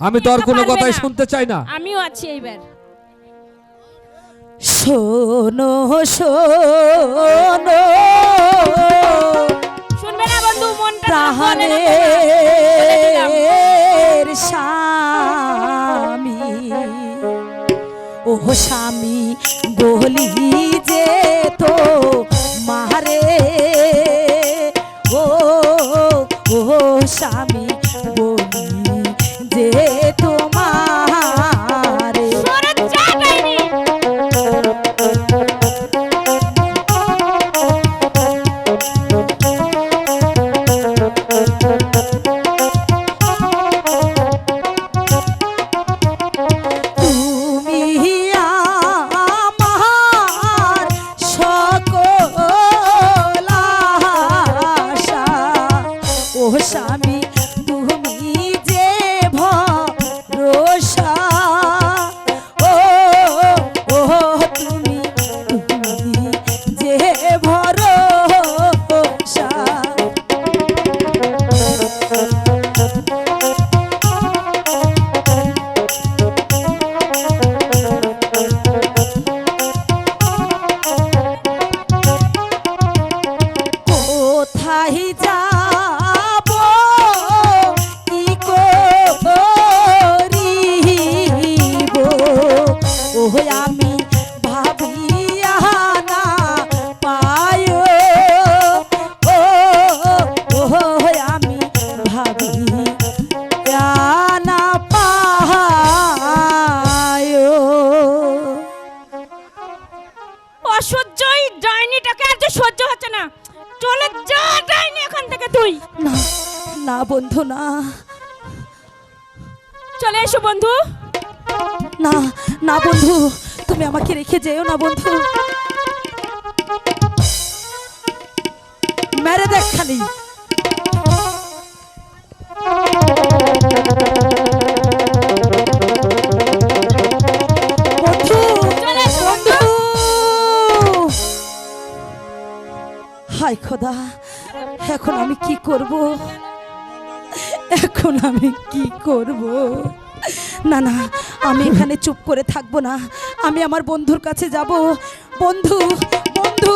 আমি তোর কোনো কথাই শুনতে চাই না। আমিও আছি এইবার। শোনো শোনো। শুনবে না বন্ধু মনটা প্রাণের স্বামী ও স্বামী বলি যে তো স্বামী তুমি ও ও তুমি তুমি যে ভরসা। অসহ্যই ডাইনিটাকে আর যে সহ্য হচ্ছে না। চলে যা ডাইনি এখান থেকে তুই। না না বন্ধু না। চলে এসো বন্ধু। না না বন্ধু তুমি আমাকে রেখে যেও না বন্ধু। মেরে দেখ খালি। হাই খোদা, এখন আমি কি করব? এখন আমি কি করব? না না, আমি এখানে চুপ করে থাকব না। আমি আমার বন্ধুর কাছে যাব। বন্ধু বন্ধু!